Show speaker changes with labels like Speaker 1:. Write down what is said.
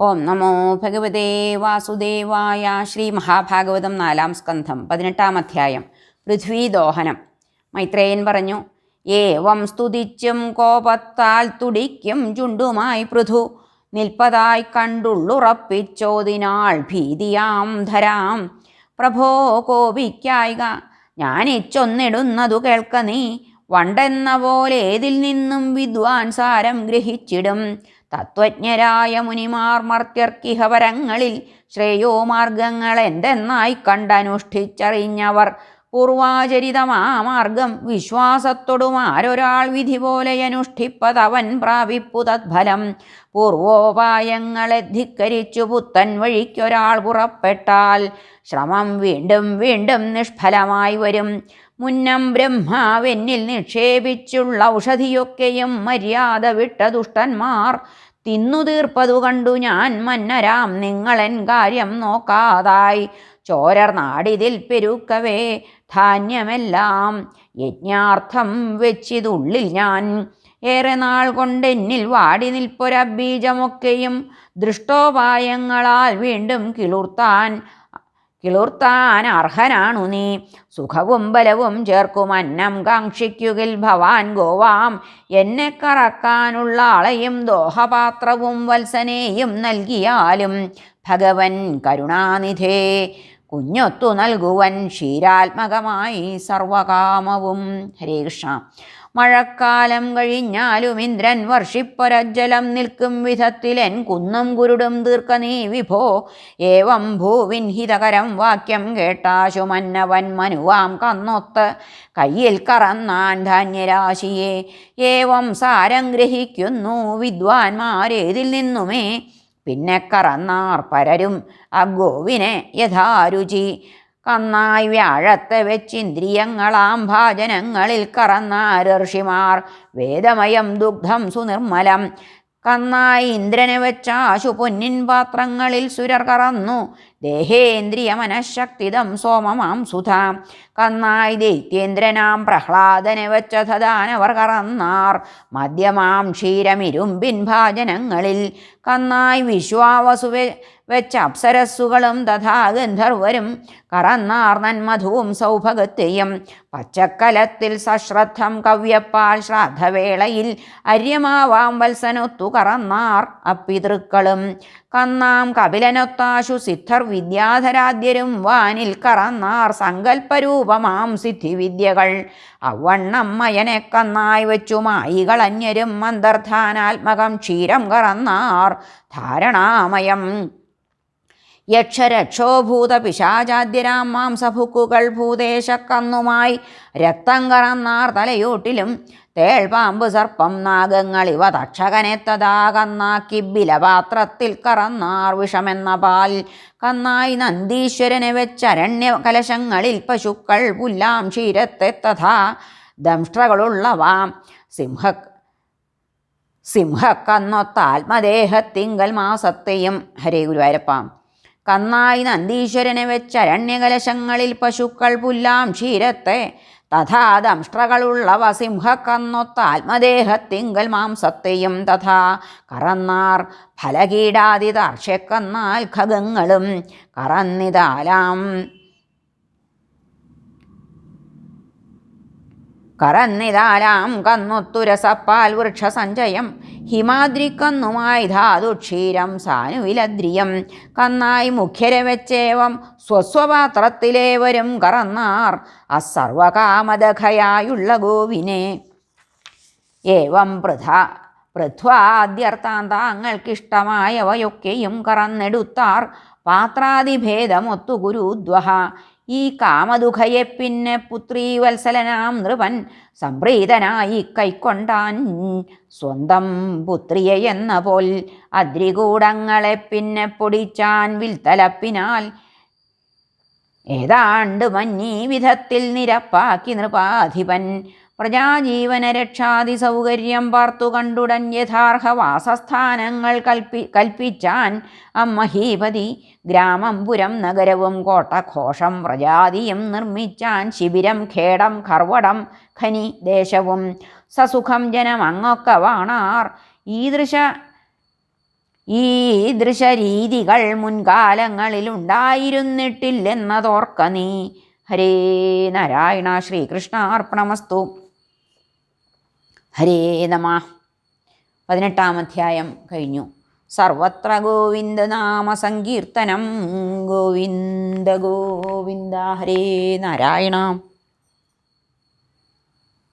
Speaker 1: ഓം നമോ ഭഗവതേ വാസുദേവായ ശ്രീ മഹാഭാഗവതം നാലാം സ്കന്ധം പതിനെട്ടാം അധ്യായം പൃഥ്വീദോഹനം. മൈത്രേയൻ പറഞ്ഞു ഏവം സ്തുതിച്ചും കോപത്താൽ തുടിക്കും ചുണ്ടുമായി പൃഥു. നിൽപ്പതായി കണ്ടുള്ളുറപ്പിച്ചോതിനാൾ ഭീതിയാം ധരാം. പ്രഭോ കോപിക്കായിക ഞാനിച്ചൊന്നിടുന്നതു കേൾക്ക നീ. വണ്ടെന്ന പോലെ ഏതിൽ നിന്നും വിദ്വാൻ സാരം ഗ്രഹിച്ചിടും. തത്വജ്ഞരായ മുനിമാർ മർത്യർക്കിഹവരങ്ങളിൽ ശ്രേയോ മാർഗങ്ങൾ എന്തെന്നായി കണ്ടനുഷ്ഠിച്ചറിഞ്ഞവർ. പൂർവാചരിതമാ മാർഗം വിശ്വാസത്തൊടുമാരൊരാൾ വിധി പോലെ അനുഷ്ഠിപ്പതവൻ പ്രാപിപ്പു തത്ഫലം. പൂർവോപായങ്ങളെ ധിക്കരിച്ചു പുത്തൻ വഴിക്കൊരാൾ പുറപ്പെട്ടാൽ ശ്രമം വീണ്ടും വീണ്ടും നിഷ്ഫലമായി വരും. മുന്നം ബ്രഹ്മാവെന്നിൽ നിക്ഷേപിച്ചുള്ള ഔഷധിയൊക്കെയും മര്യാദ വിട്ട ദുഷ്ടന്മാർ തിന്നു തീർപ്പതു കണ്ടു ഞാൻ മന്നരാം നിങ്ങളെൻ കാര്യം നോക്കാതായി. ചോരർ നാടിതിൽ പെരുക്കവേ ധാന്യമെല്ലാം യജ്ഞാർത്ഥം വെച്ചിതുള്ളിൽ ഞാൻ. ഏറെ നാൾ കൊണ്ടെന്നിൽ വാടി നിൽപ്പൊരബീജമൊക്കെയും ദൃഷ്ടോപായങ്ങളാൽ വീണ്ടും കിളുർത്താൻ കിളുർത്താൻ അർഹനാണു നീ. സുഖവും ബലവും ചേർക്കും അന്നം കാക്ഷിക്കുകിൽ ഭവാൻ ഗോവാം. എന്നെ കറക്കാനുള്ള ആളെയും ദോഹപാത്രവും വത്സനെയും നൽകിയാലും ഭഗവൻ കരുണാനിധേ. കുഞ്ഞൊത്തു നൽകുവൻ ക്ഷീരാത്മകമായി സർവകാമവും. ഹരേ കൃഷ്ണ. മഴക്കാലം കഴിഞ്ഞാലും ഇന്ദ്രൻ വർഷിപ്പൊരജ്ജലം നിൽക്കും വിധത്തിലെൻ കുന്നും കുരുടും തീർക്ക നീ വിഭോ. ഏവം ഭൂവിൻ ഹിതകരം വാക്യം കേട്ടാശു മന്നവൻ മനുവാം കന്നൊത്ത് കയ്യിൽ കറന്നാൻ ധാന്യരാശിയെ. ഏവം സാരം ഗ്രഹിക്കുന്നു വിദ്വാൻമാരേതിൽ നിന്നുമേ. പിന്നെ കറന്നാർ പരരും അഗോവിനെ യഥാരുചി. കന്നായി വ്യാഴത്തെ വെച്ചിന്ദ്രിയങ്ങളാം ഭാജനങ്ങളിൽ കറന്ന ഋഷിമാർ. വേദമയം ദുഗ്ധം സുനിർമ്മലം. കന്നായി ഇന്ദ്രനെ വെച്ച പൊന്നിൻ പാത്രങ്ങളിൽ സുരർ കറന്നു. ദേഹേന്ദ്രിയ മനഃശക്തിതം സോമമാം സുധാം. കന്നായി ദൈത്യേന്ദ്രനാം പ്രഹ്ലാദനെ വച്ച ദാനവർ കറന്നാർ. മദ്യമാം ക്ഷീരമിരുമ്പിൻ ഭാജനങ്ങളിൽ. കന്നായി വിശ്വാവസുവെ വെച്ച അപ്സരസ്സുകളും തഥാ ഗന്ധർവരും കറന്നാർ നന്മധുവും സൗഭഗത്തെയും. പച്ചക്കലത്തിൽ സശ്രദ്ധം കവ്യപ്പാൽ ശ്രാദ്ധവേളയിൽ അര്യമാവാം വത്സനൊത്തു കറന്നാർ അപ്പിതൃക്കളും. കന്നാം കപിലനൊത്താശു സിദ്ധർ വിദ്യാധരാദ്യരും വാനിൽ കറന്നാർ സങ്കല്പരൂപമാം സിദ്ധിവിദ്യകൾ. അവണ്ണം മയനെ കന്നായി വെച്ചു മായികൾ അന്യരും അന്തർധാനാത്മകം ക്ഷീരം കറന്നാർ ധാരണാമയം. യക്ഷരക്ഷോഭൂത പിശാചാദ്യരാം മാംസഭുക്കുകൾ ഭൂദേശക്കന്നുമായി രക്തം കറന്നാർ തലയൂട്ടിലും തേൾപാമ്പ് സർപ്പം നാഗങ്ങൾ ഇവ തക്ഷകനെ തഥാ കന്നാക്കി ബിലപാത്രത്തിൽ കറന്നാർ വിഷമെന്ന പാൽ. കന്നായി നന്ദീശ്വരനെ വെച്ചരണ്യ കലശങ്ങളിൽ പശുക്കൾ പുല്ലാം ക്ഷീരത്തെ തഥാ ദംഷ്ട്രകളുള്ളവാം. സിംഹ സിംഹക്കന്നൊത്ത ആത്മദേഹത്തിങ്കൽ മാസത്തെയും ഹരേ ഗുരുവായൂരപ്പാം. കന്നായി നന്ദീശ്വരനെ വെച്ച അരണ്യകലശങ്ങളിൽ പശുക്കൾ പുല്ലാം ക്ഷീരത്തെ തഥാ ദംഷ്ട്രകളുള്ളവ സിംഹക്കന്നൊത്ത ആത്മദേഹത്തിങ്കൽ മാംസത്തെയും തഥാ കറന്നാർ ഫലകീടാതിതാർഷ്യക്കന്നാൽ ഖഗങ്ങളും കറന്നിതാലാം. കറന്നിതാലാം കന്നൊത്തുരസപ്പാൽ വൃക്ഷസഞ്ചയം. ഹിമാദ്രിക്കന്നുമായി ധാതുക്ഷീരം സാനുവിലദ്രിയം. കന്നായി മുഖ്യരെ വെച്ചേവം സ്വസ്വപാത്രത്തിലേവരും കറന്നാർ. അസർവകാമദഖയായുള്ള ഗോവിനെ. ഏവം പൃഥ പൃഥ്വാദ്യർത്താന്താങ്ങൾക്കിഷ്ടമായവയൊക്കെയും കറന്നെടുത്താർ. പാത്രാതിഭേദമൊത്തു ഗുരുദ്വഹ. ഈ കാമദുഖയെ പിന്നെ പുത്രീവത്സലനാം നൃപൻ സംപ്രീതനായി കൈക്കൊണ്ടാൻ സ്വന്തം പുത്രിയെ എന്ന പോൽ അദ്രികൂടങ്ങളെ പിന്നെ പൊടിച്ചാൻ വിൽത്തലപ്പിനാൽ ഏതാണ്ട് മഞ്ഞീ വിധത്തിൽ നിരപ്പാക്കി നൃപാധിപൻ പ്രജാജീവന രക്ഷാതി സൗകര്യം പാർത്തു കണ്ടുടൻ യഥാർഹ വാസസ്ഥാനങ്ങൾ കൽപ്പി കൽപ്പിച്ചാൻ അമ്മഹീപതി ഗ്രാമം പുരം നഗരവും കോട്ടഘോഷം പ്രജാതിയും നിർമ്മിച്ചാൻ ശിബിരം ഖേടം കർവടം ഖനി ദേശവും. സസുഖം ജനം അങ്ങൊക്കെ വാണാർ. ഈദൃശ ഈ ദൃശരീതികൾ മുൻകാലങ്ങളിലുണ്ടായിരുന്നിട്ടില്ലെന്നതോർക്ക നീ. ഹരേ നാരായണ ശ്രീകൃഷ്ണാർപ്പണമസ്തു. ഹരേ നമ. പതിനെട്ടാം അധ്യായം കഴിഞ്ഞു. സർവത്ര ഗോവിന്ദ നാമ സങ്കീർത്തനം. ഗോവിന്ദ ഗോവിന്ദ ഹരേ നാരായണ.